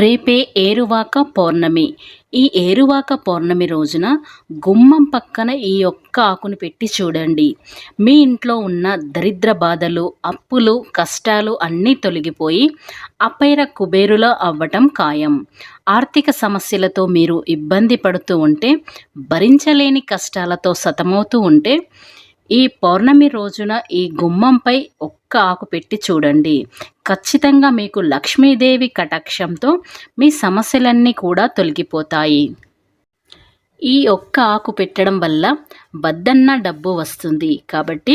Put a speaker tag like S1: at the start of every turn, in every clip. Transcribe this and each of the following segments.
S1: రేపే ఏరువాక పౌర్ణమి. ఈ ఏరువాక పౌర్ణమి రోజున గుమ్మం పక్కన ఈ ఒక్క ఆకును పెట్టి చూడండి. మీ ఇంట్లో ఉన్న దరిద్ర బాధలు అప్పులు కష్టాలు అన్నీ తొలగిపోయి అపైర కుబేరులో అవ్వటం ఖాయం. ఆర్థిక సమస్యలతో మీరు ఇబ్బంది పడుతూ ఉంటే భరించలేని కష్టాలతో సతమవుతూ ఉంటే ఈ పౌర్ణమి రోజున ఈ గుమ్మంపై ఒక్క ఆకు పెట్టి చూడండి. ఖచ్చితంగా మీకు లక్ష్మీదేవి కటాక్షంతో మీ సమస్యలన్నీ కూడా తొలగిపోతాయి. ఈ ఒక్క ఆకు పెట్టడం వల్ల బద్దన్న డబ్బు వస్తుంది. కాబట్టి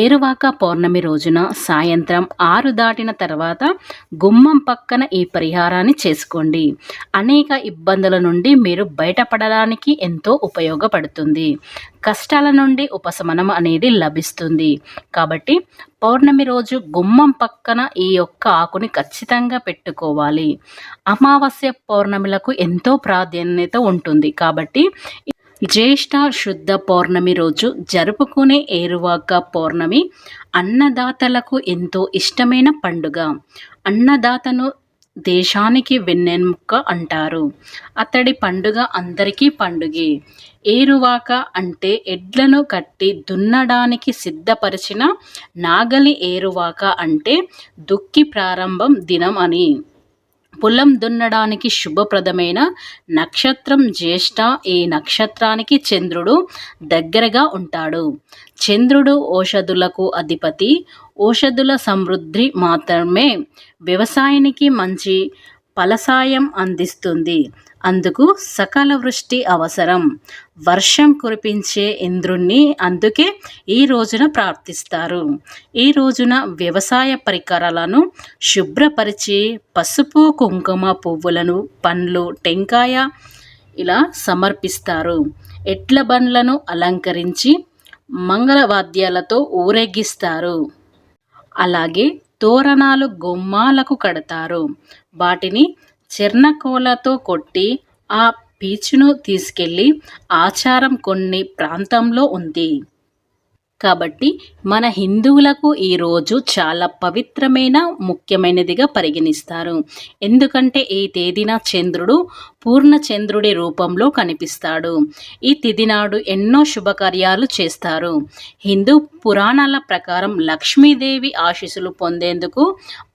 S1: ఏరువాక పౌర్ణమి రోజున సాయంత్రం ఆరు దాటిన తర్వాత గుమ్మం పక్కన ఈ పరిహారాన్ని చేసుకోండి. అనేక ఇబ్బందుల నుండి మీరు బయటపడడానికి ఎంతో ఉపయోగపడుతుంది. కష్టాల నుండి ఉపశమనం అనేది లభిస్తుంది. కాబట్టి పౌర్ణమి రోజు గుమ్మం పక్కన ఈ యొక్క ఆకుని ఖచ్చితంగా పెట్టుకోవాలి. అమావాస్య పౌర్ణమిలకు ఎంతో ప్రాధాన్యత ఉంటుంది. కాబట్టి జ్యేష్ఠ శుద్ధ పౌర్ణమి రోజు జరుపుకునే ఏరువాక పౌర్ణమి అన్నదాతలకు ఎంతో ఇష్టమైన పండుగ. అన్నదాతను దేశానికి వెన్నెముక్క అంటారు. అతడి పండుగ అందరికీ పండుగే. ఏరువాక అంటే ఎడ్లను కట్టి దున్నడానికి సిద్ధపరిచిన నాగలి ఏరువాక అంటే దుక్కి ప్రారంభం దినం అని. పొలం దున్నడానికి శుభప్రదమైన నక్షత్రం జ్యేష్ఠ. ఈ నక్షత్రానికి చంద్రుడు దగ్గరగా ఉంటాడు. చంద్రుడు ఔషధులకు అధిపతి. ఔషధుల సమృద్ధి మాత్రమే. వ్యవసాయానికి మంచి ఫలసాయం అందిస్తుంది. అందుకు సకల వృష్టి అవసరం. వర్షం కురిపించే ఇంద్రుణ్ణి అందుకే ఈ రోజున ప్రార్థిస్తారు. ఈ రోజున వ్యవసాయ పరికరాలను శుభ్రపరిచి పసుపు కుంకుమ పువ్వులను పండ్లు టెంకాయ ఇలా సమర్పిస్తారు. ఎడ్ల బండ్లను అలంకరించి మంగళవాద్యాలతో ఊరేగిస్తారు. అలాగే తోరణాలు గుమ్మాలకు కడతారు. వాటిని చిర్నకోలతో కొట్టి ఆ పీచును తీసుకెళ్ళి ఆచారం కొన్ని ప్రాంతంలో ఉంది. కాబట్టి మన హిందువులకు ఈరోజు చాలా పవిత్రమైన ముఖ్యమైనదిగా పరిగణిస్తారు. ఎందుకంటే ఈ తేదీన చంద్రుడు పూర్ణచంద్రుడి రూపంలో కనిపిస్తాడు. ఈ తిథి నాడు ఎన్నో శుభకార్యాలు చేస్తారు. హిందూ పురాణాల ప్రకారం లక్ష్మీదేవి ఆశీస్సులు పొందేందుకు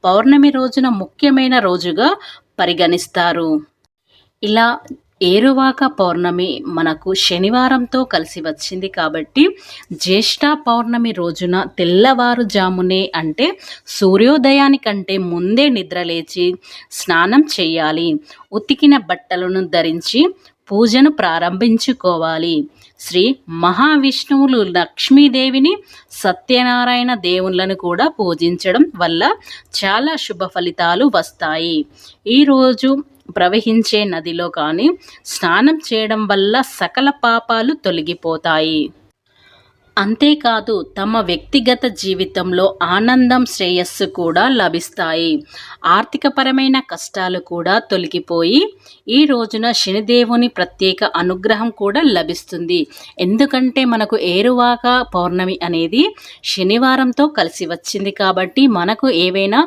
S1: పౌర్ణమి రోజున ముఖ్యమైన రోజుగా పరిగణిస్తారు. ఇలా ఏరువాక పౌర్ణమి మనకు శనివారంతో కలిసి వచ్చింది కాబట్టి జ్యేష్ఠ పౌర్ణమి రోజున తెల్లవారుజామునే అంటే సూర్యోదయానికంటే ముందే నిద్రలేచి స్నానం చేయాలి. ఉతికిన బట్టలను ధరించి పూజను ప్రారంభించుకోవాలి. శ్రీ మహావిష్ణువులు లక్ష్మీదేవిని సత్యనారాయణ దేవుళ్ళను కూడా పూజించడం వల్ల చాలా శుభ ఫలితాలు వస్తాయి. ఈరోజు ప్రవహించే నదిలో కానీ స్నానం చేయడం వల్ల సకల పాపాలు తొలగిపోతాయి. అంతేకాదు తమ వ్యక్తిగత జీవితంలో ఆనందం శ్రేయస్సు కూడా లభిస్తాయి. ఆర్థికపరమైన కష్టాలు కూడా తొలగిపోయి ఈ రోజున శనిదేవుని ప్రత్యేక అనుగ్రహం కూడా లభిస్తుంది. ఎందుకంటే మనకు ఏరువాక పౌర్ణమి అనేది శనివారంతో కలిసి వచ్చింది కాబట్టి మనకు ఏవైనా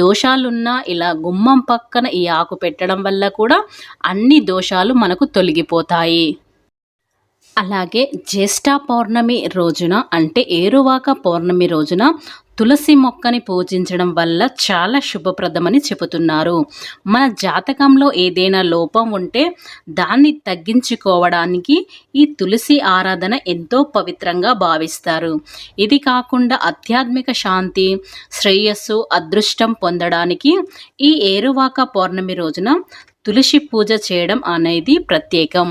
S1: దోషాలున్నా ఇలా గుమ్మం పక్కన ఈ ఆకు పెట్టడం వల్ల కూడా అన్ని దోషాలు మనకు తొలగిపోతాయి. అలాగే జ్యేష్ఠ పౌర్ణమి రోజున అంటే ఏరువాక పౌర్ణమి రోజున తులసి మొక్కని పూజించడం వల్ల చాలా శుభప్రదమని చెబుతున్నారు. మన జాతకంలో ఏదైనా లోపం ఉంటే దాన్ని తగ్గించుకోవడానికి ఈ తులసి ఆరాధన ఎంతో పవిత్రంగా భావిస్తారు. ఇది కాకుండా ఆధ్యాత్మిక శాంతి శ్రేయస్సు అదృష్టం పొందడానికి ఈ ఏరువాక పౌర్ణమి రోజున తులసి పూజ చేయడం అనేది ప్రత్యేకం.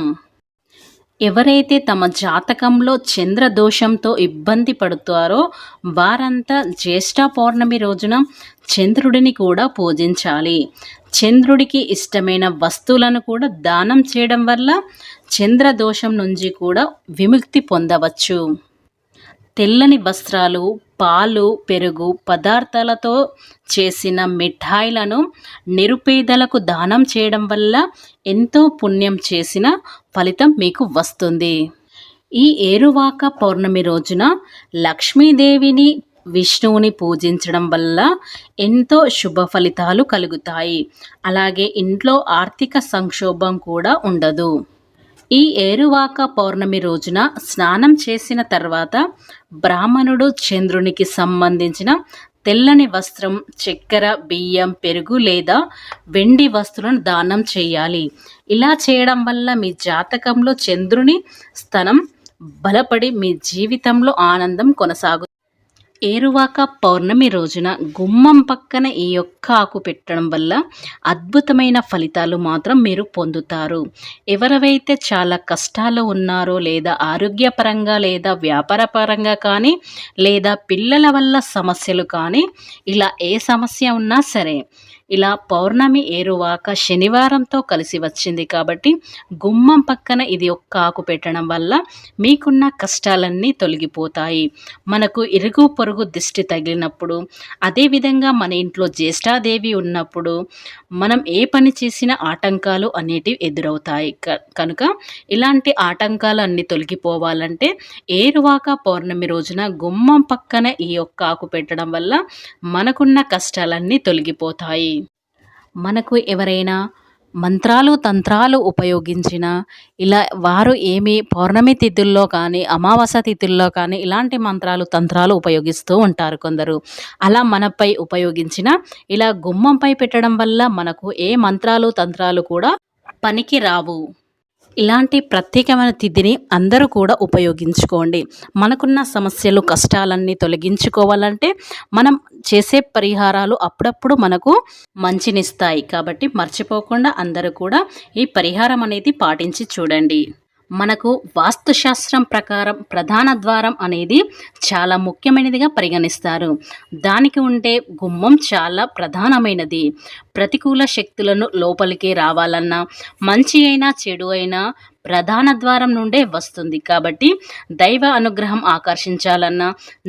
S1: ఎవరైతే తమ జాతకంలో చంద్రదోషంతో ఇబ్బంది పడుతారో వారంతా జ్యేష్ఠ పౌర్ణమి రోజున చంద్రుడిని కూడా పూజించాలి. చంద్రుడికి ఇష్టమైన వస్తువులను కూడా దానం చేయడం వల్ల చంద్రదోషం నుంచి కూడా విముక్తి పొందవచ్చు. తెల్లని వస్త్రాలు పాలు పెరుగు పదార్థాలతో చేసిన మిఠాయిలను నిరుపేదలకు దానం చేయడం వల్ల ఎంతో పుణ్యం చేసిన ఫలితం మీకు వస్తుంది. ఈ ఏరువాక పౌర్ణమి రోజున లక్ష్మీదేవిని విష్ణువుని పూజించడం వల్ల ఎంతో శుభ ఫలితాలు కలుగుతాయి. అలాగే ఇంట్లో ఆర్థిక సంక్షోభం కూడా ఉండదు. ఈ ఏరువాక పౌర్ణమి రోజున స్నానం చేసిన తర్వాత బ్రాహ్మణుడు చంద్రునికి సంబంధించిన తెల్లని వస్త్రం చక్కెర బియ్యం పెరుగు లేదా వెండి వస్తువులను దానం చేయాలి. ఇలా చేయడం వల్ల మీ జాతకంలో చంద్రుని స్థనం బలపడి మీ జీవితంలో ఆనందం కొనసాగు ఏరువాక పౌర్ణమి రోజున గుమ్మం పక్కన ఈ యొక్క ఆకు పెట్టడం వల్ల అద్భుతమైన ఫలితాలు మాత్రం మీరు పొందుతారు. ఎవరైతే చాలా కష్టాలు ఉన్నారో లేదా ఆరోగ్యపరంగా లేదా వ్యాపారపరంగా కానీ లేదా పిల్లల వల్ల సమస్యలు కానీ ఇలా ఏ సమస్య ఉన్నా సరే ఇలా పౌర్ణమి ఏరువాక శనివారంతో కలిసి వచ్చింది కాబట్టి గుమ్మం పక్కన ఇది ఒక్క ఆకు పెట్టడం వల్ల మీకున్న కష్టాలన్నీ తొలగిపోతాయి. మనకు ఇరుగు పొరుగు దిష్టి తగిలినప్పుడు అదేవిధంగా మన ఇంట్లో జ్యేష్ఠాదేవి ఉన్నప్పుడు మనం ఏ పని చేసినా ఆటంకాలు అనేటివి ఎదురవుతాయి. కనుక ఇలాంటి ఆటంకాలు అన్నీ తొలగిపోవాలంటే ఏరువాక పౌర్ణమి రోజున గుమ్మం పక్కన ఈ యొక్క ఆకు పెట్టడం వల్ల మనకున్న కష్టాలన్నీ తొలగిపోతాయి. మనకు ఎవరైనా మంత్రాలు తంత్రాలు ఉపయోగించిన ఇలా వారు ఏమి పౌర్ణమి తిథుల్లో కానీ అమావాస్య తిథుల్లో కానీ ఇలాంటి మంత్రాలు తంత్రాలు ఉపయోగిస్తూ ఉంటారు కొందరు. అలా మనపై ఉపయోగించిన ఇలా గుమ్మంపై పెట్టడం వల్ల మనకు ఏ మంత్రాలు తంత్రాలు కూడా పనికి రావు. ఇలాంటి ప్రత్యేకమైన తిథిని అందరూ కూడా ఉపయోగించుకోండి. మనకున్న సమస్యలు కష్టాలన్నీ తొలగించుకోవాలంటే మనం చేసే పరిహారాలు అప్పుడప్పుడు మనకు మంచినిస్తాయి. కాబట్టి మర్చిపోకుండా అందరూ కూడా ఈ పరిహారం అనేది పాటించి చూడండి. మనకు వాస్తుశాస్త్రం ప్రకారం ప్రధాన ద్వారం అనేది చాలా ముఖ్యమైనదిగా పరిగణిస్తారు. దానికి ఉండే గుమ్మం చాలా ప్రధానమైనది. ప్రతికూల శక్తులను లోపలికి రావాలన్నా మంచి అయినా చెడు అయినా ప్రధాన ద్వారం నుండే వస్తుంది. కాబట్టి దైవ అనుగ్రహం ఆకర్షించాలన్నా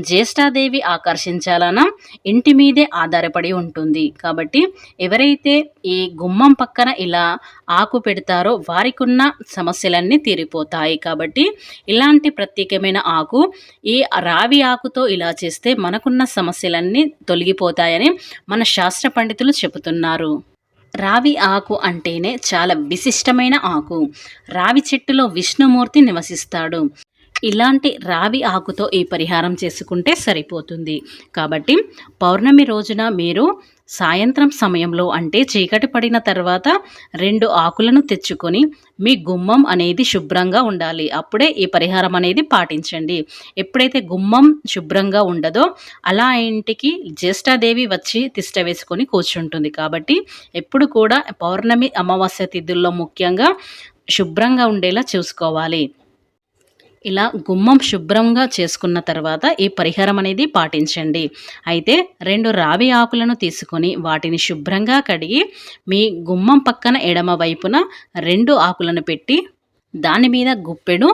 S1: జ్యేష్ఠాదేవి ఆకర్షించాలన్నా ఇంటి మీదే ఆధారపడి ఉంటుంది. కాబట్టి ఎవరైతే ఈ గుమ్మం పక్కన ఇలా ఆకు పెడతారో వారికి ఉన్న సమస్యలన్నీ తీరిపోతాయి. కాబట్టి ఇలాంటి ప్రత్యేకమైన ఆకు ఈ రావి ఆకుతో ఇలా చేస్తే మనకున్న సమస్యలన్నీ తొలగిపోతాయని మన శాస్త్ర పండితులు చెబుతున్నారు. రావి ఆకు అంటేనే చాలా విశిష్టమైన ఆకు. రావి చెట్టులో విష్ణుమూర్తి నివసిస్తాడు. ఇలాంటి రావి ఆకుతో ఈ పరిహారం చేసుకుంటే సరిపోతుంది. కాబట్టి పౌర్ణమి రోజున మీరు సాయంత్రం సమయంలో అంటే చీకటి పడిన తర్వాత రెండు ఆకులను తెచ్చుకొని మీ గుమ్మం అనేది శుభ్రంగా ఉండాలి. అప్పుడే ఈ పరిహారం అనేది పాటించండి. ఎప్పుడైతే గుమ్మం శుభ్రంగా ఉండదో అలా ఇంటికి జ్యేష్ఠాదేవి వచ్చి తిష్ట వేసుకొని కూర్చుంటుంది. కాబట్టి ఎప్పుడు కూడా పౌర్ణమి అమావాస్య తిథుల్లో ముఖ్యంగా శుభ్రంగా ఉండేలా చూసుకోవాలి. ఇలా గుమ్మం శుభ్రంగా చేసుకున్న తర్వాత ఈ పరిహారం అనేది పాటించండి. అయితే రెండు రావి ఆకులను తీసుకొని వాటిని శుభ్రంగా కడిగి మీ గుమ్మం పక్కన ఎడమ వైపున రెండు ఆకులను పెట్టి దాని మీద గుప్పెడు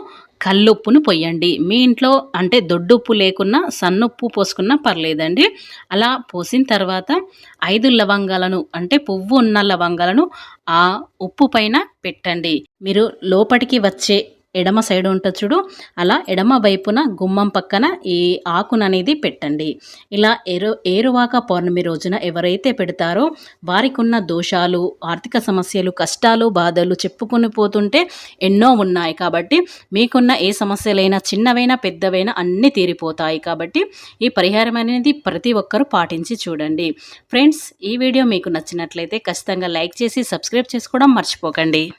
S1: కల్లుప్పును పొయ్యండి. మీ ఇంట్లో అంటే దొడ్డుప్పు లేకున్నా సన్నుప్పు పోసుకున్నా పర్లేదండి. అలా పోసిన తర్వాత ఐదు లవంగాలను అంటే పువ్వు ఉన్న లవంగాలను ఆ ఉప్పు పైన పెట్టండి. మీరు లోపలికి వచ్చే ఎడమ సైడ్ ఉంటుంది చూడు. అలా ఎడమ వైపున గుమ్మం పక్కన ఈ ఆకును అనేది పెట్టండి. ఇలా ఏరు ఏరువాక పౌర్ణమి రోజున ఎవరైతే పెడతారో వారికి ఉన్న దోషాలు ఆర్థిక సమస్యలు కష్టాలు బాధలు చెప్పుకుని పోతుంటే ఎన్నో ఉన్నాయి కాబట్టి మీకున్న ఏ సమస్యలైనా చిన్నవైనా పెద్దవైనా అన్నీ తీరిపోతాయి కాబట్టి ఈ పరిహారం అనేది ప్రతి ఒక్కరూ పాటించి చూడండి. ఫ్రెండ్స్ ఈ వీడియో మీకు నచ్చినట్లయితే ఖచ్చితంగా లైక్ చేసి సబ్స్క్రైబ్ చేసుకోవడం మర్చిపోకండి.